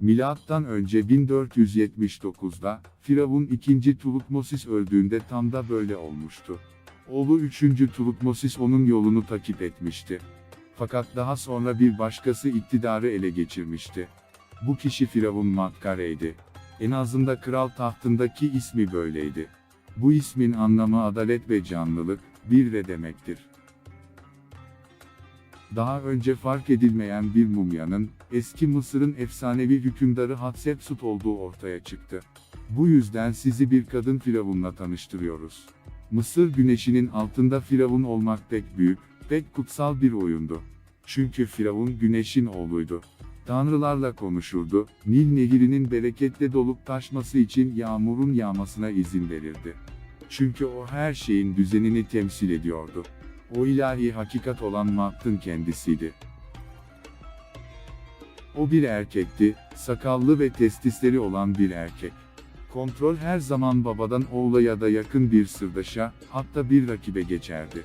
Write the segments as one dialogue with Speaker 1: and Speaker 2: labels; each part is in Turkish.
Speaker 1: Milattan önce 1479'da, Firavun II. Tutmosis öldüğünde tam da böyle olmuştu. Oğlu 3. Tutmosis onun yolunu takip etmişti. Fakat daha sonra bir başkası iktidarı ele geçirmişti. Bu kişi Firavun Matkare'ydi. En azında kral tahtındaki ismi böyleydi. Bu ismin anlamı adalet ve canlılık, bir de demektir. Daha önce fark edilmeyen bir mumyanın, eski Mısır'ın efsanevi hükümdarı Hatshepsut olduğu ortaya çıktı. Bu yüzden sizi bir kadın firavunla tanıştırıyoruz. Mısır güneşinin altında firavun olmak pek büyük, pek kutsal bir oyundu. Çünkü firavun güneşin oğluydu. Tanrılarla konuşurdu, Nil nehirinin bereketle dolup taşması için yağmurun yağmasına izin verirdi. Çünkü o her şeyin düzenini temsil ediyordu. O ilahi hakikat olan Maht'ın kendisiydi. O bir erkekti, sakallı ve testisleri olan bir erkek. Kontrol her zaman babadan oğula ya da yakın bir sırdaşa, hatta bir rakibe geçerdi.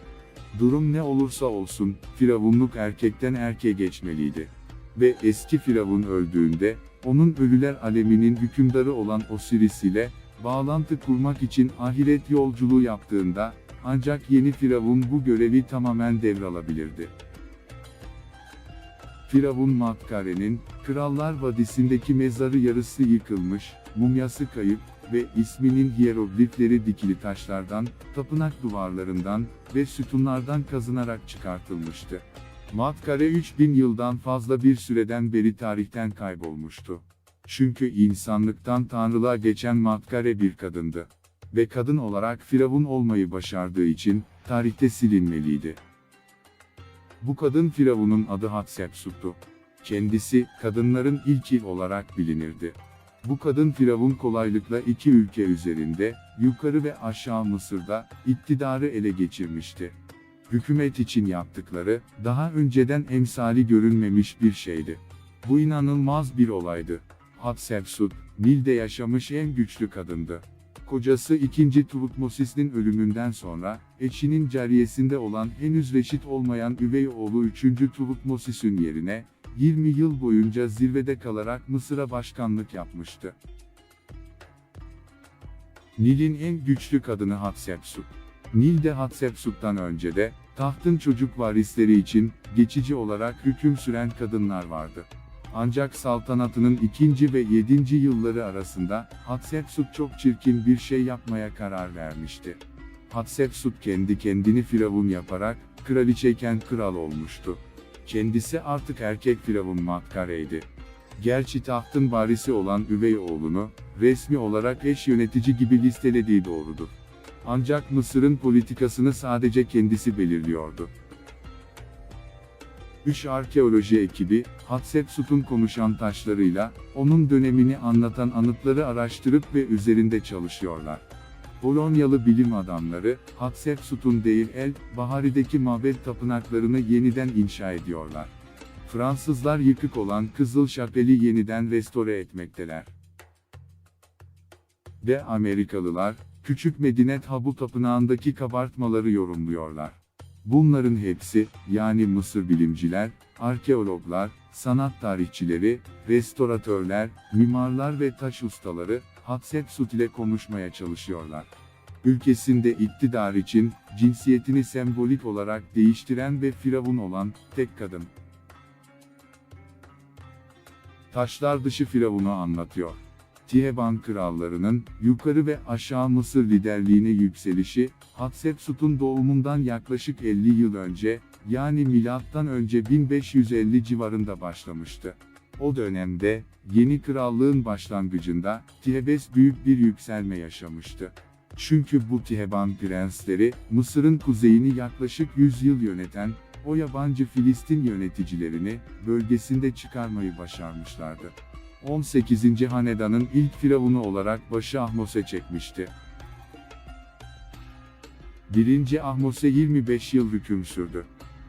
Speaker 1: Durum ne olursa olsun, firavunluk erkekten erkeğe geçmeliydi. Ve eski firavun öldüğünde, onun ölüler aleminin hükümdarı olan Osiris ile, bağlantı kurmak için ahiret yolculuğu yaptığında, ancak yeni Firavun bu görevi tamamen devralabilirdi. Firavun Matkare'nin, Krallar Vadisi'ndeki mezarı yarısı yıkılmış, mumyası kayıp ve isminin hieroglifleri dikili taşlardan, tapınak duvarlarından ve sütunlardan kazınarak çıkartılmıştı. Matkare 3000 yıldan fazla bir süreden beri tarihten kaybolmuştu. Çünkü insanlıktan tanrılığa geçen Matkare bir kadındı ve kadın olarak firavun olmayı başardığı için, tarihte silinmeliydi. Bu kadın firavunun adı Hatshepsut'tu. Kendisi, kadınların ilki olarak bilinirdi. Bu kadın firavun kolaylıkla iki ülke üzerinde, yukarı ve aşağı Mısır'da, iktidarı ele geçirmişti. Hükümet için yaptıkları, daha önceden emsali görünmemiş bir şeydi. Bu inanılmaz bir olaydı. Hatshepsut, Nil'de yaşamış en güçlü kadındı. Kocası 2. Tutmosis'in ölümünden sonra, eşinin cariyesinde olan henüz reşit olmayan üvey oğlu 3. Tutmosis'in yerine, 20 yıl boyunca zirvede kalarak Mısır'a başkanlık yapmıştı. Nil'in en güçlü kadını Hatshepsut. Nil de Hatshepsut'tan önce de, tahtın çocuk varisleri için, geçici olarak hüküm süren kadınlar vardı. Ancak saltanatının ikinci ve yedinci yılları arasında, Hatshepsut çok çirkin bir şey yapmaya karar vermişti. Hatshepsut kendi kendini firavun yaparak, kraliçeyken kral olmuştu. Kendisi artık erkek firavun Matkare'ydi. Gerçi tahtın varisi olan üvey oğlunu, resmi olarak eş yönetici gibi listelediği doğrudur. Ancak Mısır'ın politikasını sadece kendisi belirliyordu. 3 arkeoloji ekibi, Hatshepsut'un konuşan taşlarıyla, onun dönemini anlatan anıtları araştırıp ve üzerinde çalışıyorlar. Polonyalı bilim adamları, Hatshepsut'un değil El, Bahari'deki mabet tapınaklarını yeniden inşa ediyorlar. Fransızlar yıkık olan Kızıl Şapeli yeniden restore etmekteler. Ve Amerikalılar, Küçük Medinet Habu Tapınağı'ndaki kabartmaları yorumluyorlar. Bunların hepsi, yani Mısır bilimciler, arkeologlar, sanat tarihçileri, restoratörler, mimarlar ve taş ustaları, Hatshepsut ile konuşmaya çalışıyorlar. Ülkesinde iktidar için, cinsiyetini sembolik olarak değiştiren ve firavun olan, tek kadın. Taşlar dışı firavunu anlatıyor. Tiheban krallarının, yukarı ve aşağı Mısır liderliğine yükselişi, Hatshepsut'un doğumundan yaklaşık 50 yıl önce, yani milattan önce 1550 civarında başlamıştı. O dönemde, yeni krallığın başlangıcında, Tihebes büyük bir yükselme yaşamıştı. Çünkü bu Tiheban prensleri, Mısır'ın kuzeyini yaklaşık 100 yıl yöneten, o yabancı Filistin yöneticilerini, bölgesinde çıkarmayı başarmışlardı. 18. Hanedan'ın ilk firavunu olarak başı Ahmos'e çekmişti. 1. Ahmos'e 25 yıl hüküm sürdü.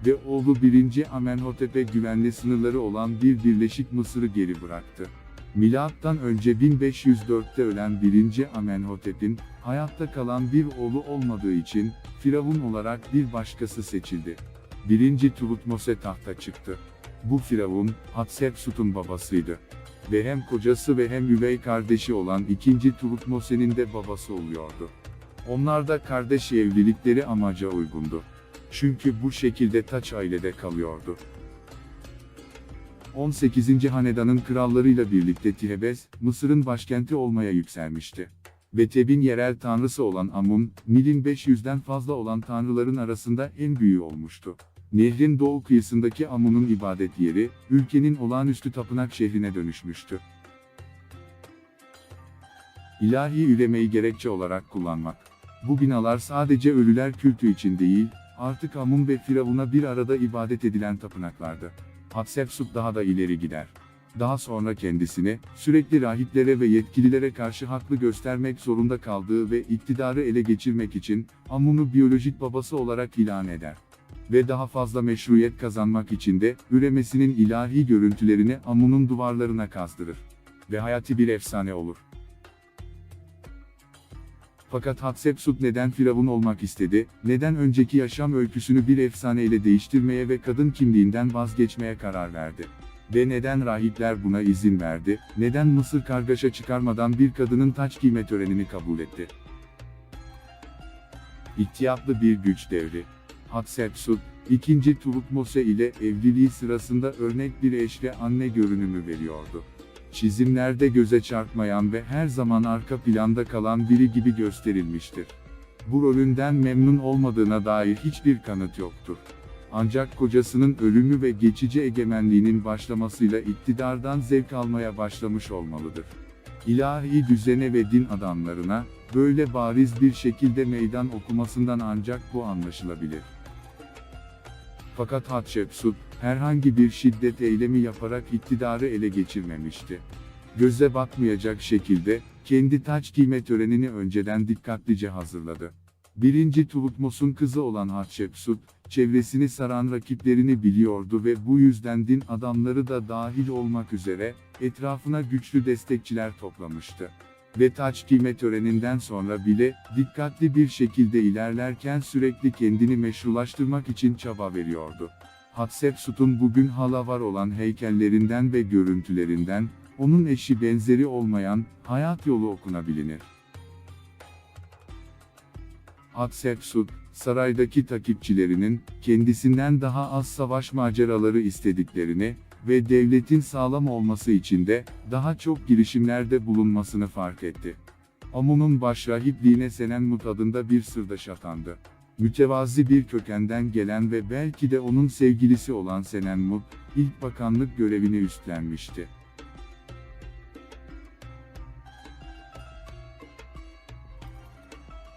Speaker 1: Ve oğlu 1. Amenhotep'e güvenli sınırları olan bir Birleşik Mısır'ı geri bıraktı. Milattan önce 1504'te ölen 1. Amenhotep'in, hayatta kalan bir oğlu olmadığı için, firavun olarak bir başkası seçildi. 1. Tutmos'e tahta çıktı. Bu firavun, Hatshepsut'un babasıydı. Ve hem kocası ve hem üvey kardeşi olan ikinci Tutmose'nin de babası oluyordu. Onlar da kardeş evlilikleri amaca uygundu. Çünkü bu şekilde taç ailede kalıyordu. 18. Hanedanın krallarıyla birlikte Tihebes, Mısır'ın başkenti olmaya yükselmişti. Ve Teb'in yerel tanrısı olan Amun, Nil'in 500'den fazla olan tanrıların arasında en büyüğü olmuştu. Nehrin doğu kıyısındaki Amun'un ibadet yeri, ülkenin olağanüstü tapınak şehrine dönüşmüştü. İlahi ülemeyi gerekçe olarak kullanmak. Bu binalar sadece ölüler kültü için değil, artık Amun ve Firavun'a bir arada ibadet edilen tapınaklardı. Hatshepsut daha da ileri gider. Daha sonra kendisini, sürekli rahiplere ve yetkililere karşı haklı göstermek zorunda kaldığı ve iktidarı ele geçirmek için, Amun'u biyolojik babası olarak ilan eder. Ve daha fazla meşruiyet kazanmak için de, üremesinin ilahi görüntülerini Amun'un duvarlarına kazdırır. Ve hayati bir efsane olur. Fakat Hatshepsut neden Firavun olmak istedi, neden önceki yaşam öyküsünü bir efsaneyle değiştirmeye ve kadın kimliğinden vazgeçmeye karar verdi? Ve neden rahipler buna izin verdi, neden Mısır kargaşa çıkarmadan bir kadının taç giyme törenini kabul etti? İhtiyatlı bir güç devri. Hatshepsut, ikinci Tutmose ile evliliği sırasında örnek bir eşle anne görünümü veriyordu çizimlerde göze çarpmayan ve her zaman arka planda kalan biri gibi gösterilmiştir. Bu rolünden memnun olmadığına dair hiçbir kanıt yoktur. Ancak kocasının ölümü ve geçici egemenliğinin başlamasıyla iktidardan zevk almaya başlamış olmalıdır. İlahi düzene ve din adamlarına, böyle bariz bir şekilde meydan okumasından ancak bu anlaşılabilir. Fakat Hatshepsut, herhangi bir şiddet eylemi yaparak iktidarı ele geçirmemişti. Göze batmayacak şekilde, kendi taç giyme törenini önceden dikkatlice hazırladı. Birinci Tutmos'un kızı olan Hatshepsut, çevresini saran rakiplerini biliyordu ve bu yüzden din adamları da dahil olmak üzere, etrafına güçlü destekçiler toplamıştı. Ve taç giyme töreninden sonra bile, dikkatli bir şekilde ilerlerken sürekli kendini meşrulaştırmak için çaba veriyordu. Hatshepsut'un bugün hala var olan heykellerinden ve görüntülerinden, onun eşi benzeri olmayan, hayat yolu okunabilir. Hatshepsut, saraydaki takipçilerinin, kendisinden daha az savaş maceraları istediklerini ve devletin sağlam olması için de, daha çok girişimlerde bulunmasını fark etti. Amun'un başrahipliğine Senenmut adında bir sırdaş atandı. Mütevazi bir kökenden gelen ve belki de onun sevgilisi olan Senenmut, ilk bakanlık görevini üstlenmişti.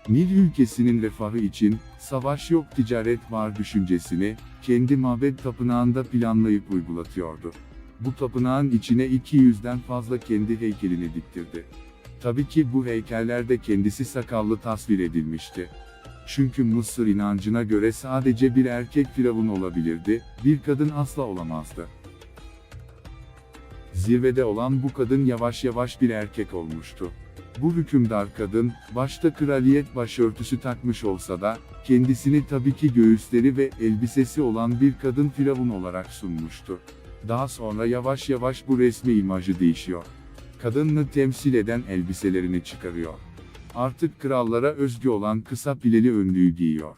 Speaker 1: Nil ülkesinin refahı için, savaş yok ticaret var düşüncesini, kendi mabed tapınağında planlayıp uygulatıyordu. Bu tapınağın içine 200'den fazla kendi heykelini diktirdi. Tabii ki bu heykellerde kendisi sakallı tasvir edilmişti. Çünkü Mısır inancına göre sadece bir erkek firavun olabilirdi, bir kadın asla olamazdı. Zirvede olan bu kadın yavaş yavaş bir erkek olmuştu. Bu hükümdar kadın, başta kraliyet başörtüsü takmış olsa da, kendisini tabii ki göğüsleri ve elbisesi olan bir kadın firavun olarak sunmuştu. Daha sonra yavaş yavaş bu resmi imajı değişiyor. Kadını temsil eden elbiselerini çıkarıyor. Artık krallara özgü olan kısa pileli önlüğü giyiyor.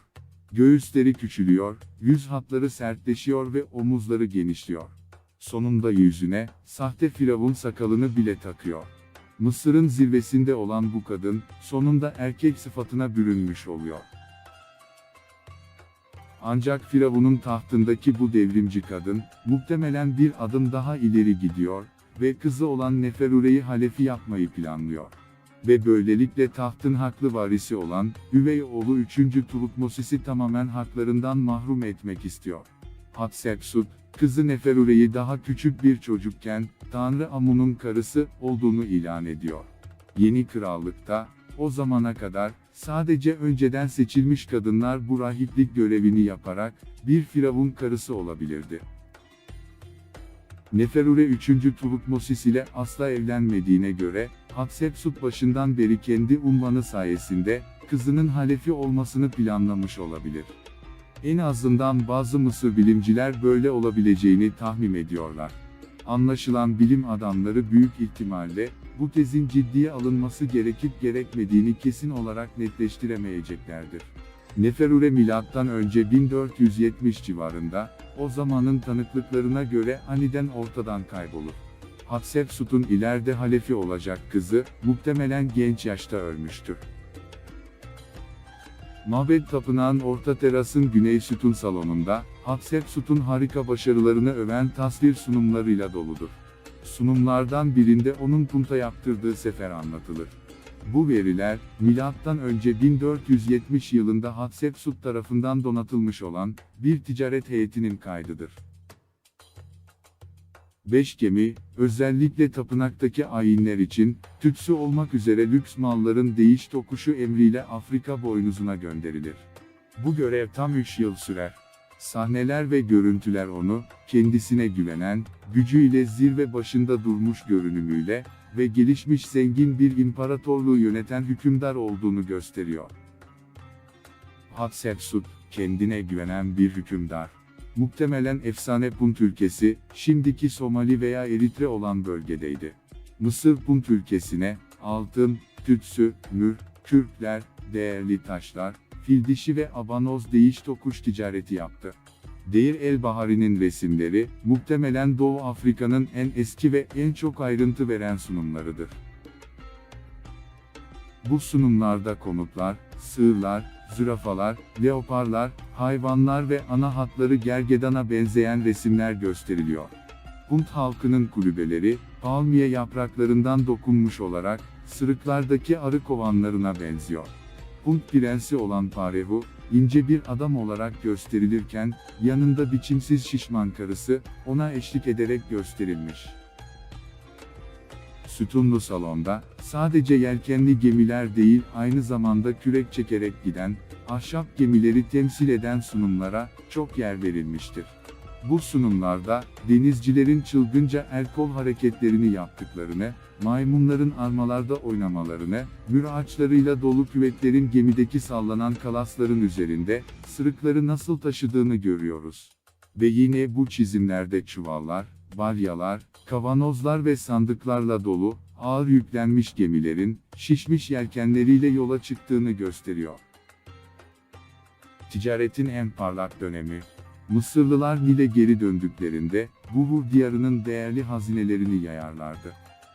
Speaker 1: Göğüsleri küçülüyor, yüz hatları sertleşiyor ve omuzları genişliyor. Sonunda yüzüne, sahte firavun sakalını bile takıyor. Mısır'ın zirvesinde olan bu kadın, sonunda erkek sıfatına bürünmüş oluyor. Ancak Firavun'un tahtındaki bu devrimci kadın, muhtemelen bir adım daha ileri gidiyor ve kızı olan Neferure'yi halefi yapmayı planlıyor. Ve böylelikle tahtın haklı varisi olan, üvey oğlu 3. Tutmosis'i tamamen haklarından mahrum etmek istiyor. Hatshepsut, kızı Neferure'yi daha küçük bir çocukken, Tanrı Amun'un karısı olduğunu ilan ediyor. Yeni krallıkta, o zamana kadar, sadece önceden seçilmiş kadınlar bu rahiplik görevini yaparak, bir firavun karısı olabilirdi. Neferure 3. Tutmosis ile asla evlenmediğine göre, Hatshepsut başından beri kendi unvanı sayesinde, kızının halefi olmasını planlamış olabilir. En azından bazı Mısır bilimciler böyle olabileceğini tahmin ediyorlar. Anlaşılan bilim adamları büyük ihtimalle, bu tezin ciddiye alınması gerekip gerekmediğini kesin olarak netleştiremeyeceklerdir. Neferure milattan önce 1470 civarında, o zamanın tanıklıklarına göre aniden ortadan kaybolur. Hatshepsut'un ileride halefi olacak kızı, muhtemelen genç yaşta ölmüştür. Mabed Tapınağın orta terasın güney sütun salonunda, Hatshepsut'un harika başarılarını öven tasvir sunumlarıyla doludur. Sunumlardan birinde onun punta yaptırdığı sefer anlatılır. Bu veriler, milattan önce 1470 yılında Hatshepsut tarafından donatılmış olan bir ticaret heyetinin kaydıdır. Beş gemi, özellikle tapınaktaki ayinler için, tütsü olmak üzere lüks malların değiş tokuşu emriyle Afrika boynuzuna gönderilir. Bu görev tam 3 yıl sürer. Sahneler ve görüntüler onu, kendisine güvenen, gücüyle zirve başında durmuş görünümüyle ve gelişmiş zengin bir imparatorluğu yöneten hükümdar olduğunu gösteriyor. Hatshepsut, kendine güvenen bir hükümdar. Muhtemelen efsane Punt ülkesi, şimdiki Somali veya Eritre olan bölgedeydi. Mısır Punt ülkesine, altın, tütsü, mür, kürkler, değerli taşlar, fil dişi ve abanoz değiş tokuş ticareti yaptı. Deir el Bahari'nin resimleri, muhtemelen Doğu Afrika'nın en eski ve en çok ayrıntı veren sunumlarıdır. Bu sunumlarda konutlar, sığırlar, zürafalar, leoparlar, hayvanlar ve ana hatları gergedana benzeyen resimler gösteriliyor. Punt halkının kulübeleri, palmiye yapraklarından dokunmuş olarak, sırıklardaki arı kovanlarına benziyor. Punt prensi olan Parehu, ince bir adam olarak gösterilirken, yanında biçimsiz şişman karısı, ona eşlik ederek gösterilmiş. Sütunlu salonda, sadece yelkenli gemiler değil aynı zamanda kürek çekerek giden, ahşap gemileri temsil eden sunumlara, çok yer verilmiştir. Bu sunumlarda, denizcilerin çılgınca el kol hareketlerini yaptıklarını, maymunların armalarda oynamalarını, mür ağaçlarıyla dolu küvetlerin gemideki sallanan kalasların üzerinde, sırıkları nasıl taşıdığını görüyoruz. Ve yine bu çizimlerde çuvallar, balyalar, kavanozlar ve sandıklarla dolu, ağır yüklenmiş gemilerin, şişmiş yelkenleriyle yola çıktığını gösteriyor. Ticaretin en parlak dönemi, Mısırlılar Nil'e geri döndüklerinde, Buhur diyarının değerli hazinelerini yayarlardı.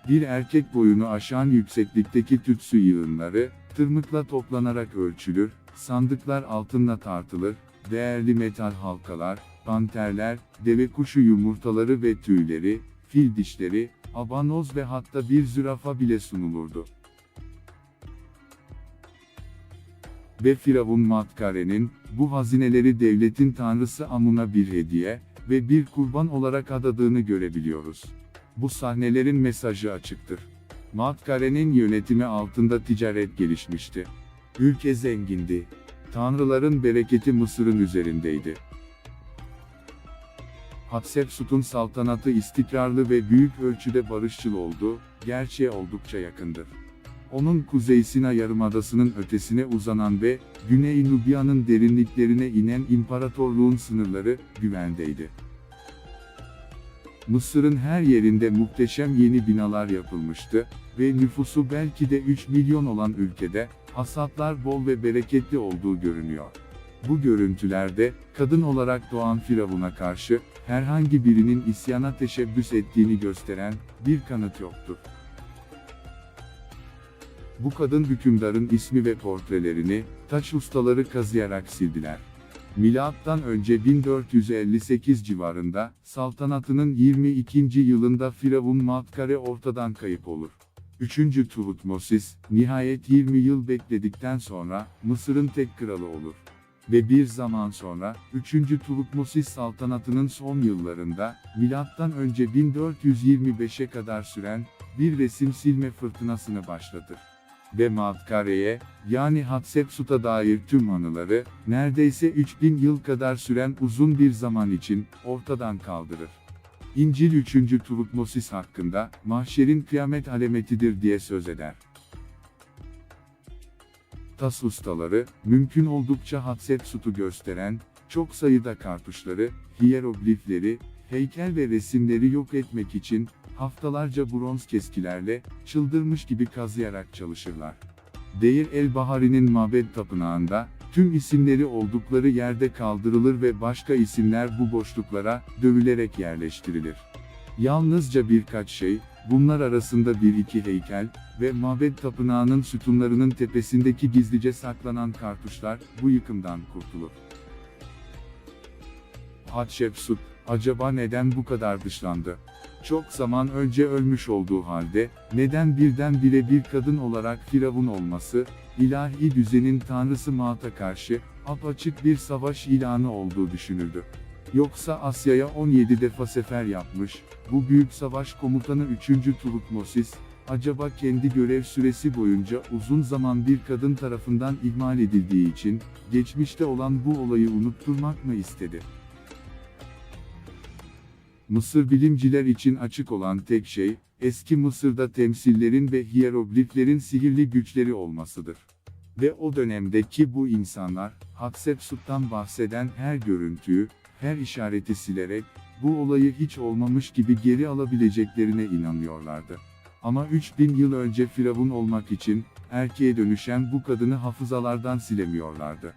Speaker 1: Bir erkek boyunu aşan yükseklikteki tütsü yığınları, tırmıkla toplanarak ölçülür, sandıklar altınla tartılır, değerli metal halkalar, panterler, deve kuşu yumurtaları ve tüyleri, fil dişleri, abanoz ve hatta bir zürafa bile sunulurdu. Ve Firavun Matkare'nin, bu hazineleri devletin tanrısı Amun'a bir hediye ve bir kurban olarak adadığını görebiliyoruz. Bu sahnelerin mesajı açıktır. Matkare'nin yönetimi altında ticaret gelişmişti. Ülke zengindi. Tanrıların bereketi Mısır'ın üzerindeydi. Hatshepsut'un saltanatı istikrarlı ve büyük ölçüde barışçıl oldu, gerçeğe oldukça yakındır. Onun Kuzey Sina Yarımadası'nın ötesine uzanan ve Güney Nubya'nın derinliklerine inen imparatorluğun sınırları güvendeydi. Mısır'ın her yerinde muhteşem yeni binalar yapılmıştı ve nüfusu belki de 3 milyon olan ülkede hasatlar bol ve bereketli olduğu görünüyor. Bu görüntülerde, kadın olarak doğan Firavun'a karşı, herhangi birinin isyana teşebbüs ettiğini gösteren, bir kanıt yoktur. Bu kadın hükümdarın ismi ve portrelerini, taş ustaları kazıyarak sildiler. Milattan önce 1458 civarında, saltanatının 22. yılında Firavun Matkare ortadan kayıp olur. 3. Tuhutmosis, nihayet 20 yıl bekledikten sonra, Mısır'ın tek kralı olur. Ve bir zaman sonra, 3. Tuhutmosis saltanatının son yıllarında, milattan önce 1425'e kadar süren, bir resim silme fırtınasını başlatır. Ve Matkare'ye, yani Hatshepsut'a dair tüm anıları, neredeyse 3000 yıl kadar süren uzun bir zaman için, ortadan kaldırır. İncil 3. Tutmosis hakkında, mahşerin kıyamet alametidir diye söz eder. Tas ustaları, mümkün oldukça Hatshepsut'u gösteren, çok sayıda kartuşları, hieroglifleri, Heykel ve resimleri yok etmek için, haftalarca bronz keskilerle, çıldırmış gibi kazıyarak çalışırlar. Deir el Bahari'nin mabed tapınağında, tüm isimleri oldukları yerde kaldırılır ve başka isimler bu boşluklara, dövülerek yerleştirilir. Yalnızca birkaç şey, bunlar arasında bir iki heykel ve mabed tapınağının sütunlarının tepesindeki gizlice saklanan kartuşlar, bu yıkımdan kurtulur. Hatshepsut, acaba neden bu kadar dışlandı? Çok zaman önce ölmüş olduğu halde, neden birdenbire bir kadın olarak firavun olması, ilahi düzenin tanrısı Maat'a karşı, apaçık bir savaş ilanı olduğu düşünüldü. Yoksa Asya'ya 17 defa sefer yapmış, bu büyük savaş komutanı 3. Tutmosis, acaba kendi görev süresi boyunca uzun zaman bir kadın tarafından ihmal edildiği için, geçmişte olan bu olayı unutturmak mı istedi? Mısır bilimciler için açık olan tek şey, eski Mısır'da temsillerin ve hierogliflerin sihirli güçleri olmasıdır. Ve o dönemdeki bu insanlar, Hatshepsut'tan bahseden her görüntüyü, her işareti silerek, bu olayı hiç olmamış gibi geri alabileceklerine inanıyorlardı. Ama 3000 yıl önce firavun olmak için, erkeğe dönüşen bu kadını hafızalardan silemiyorlardı.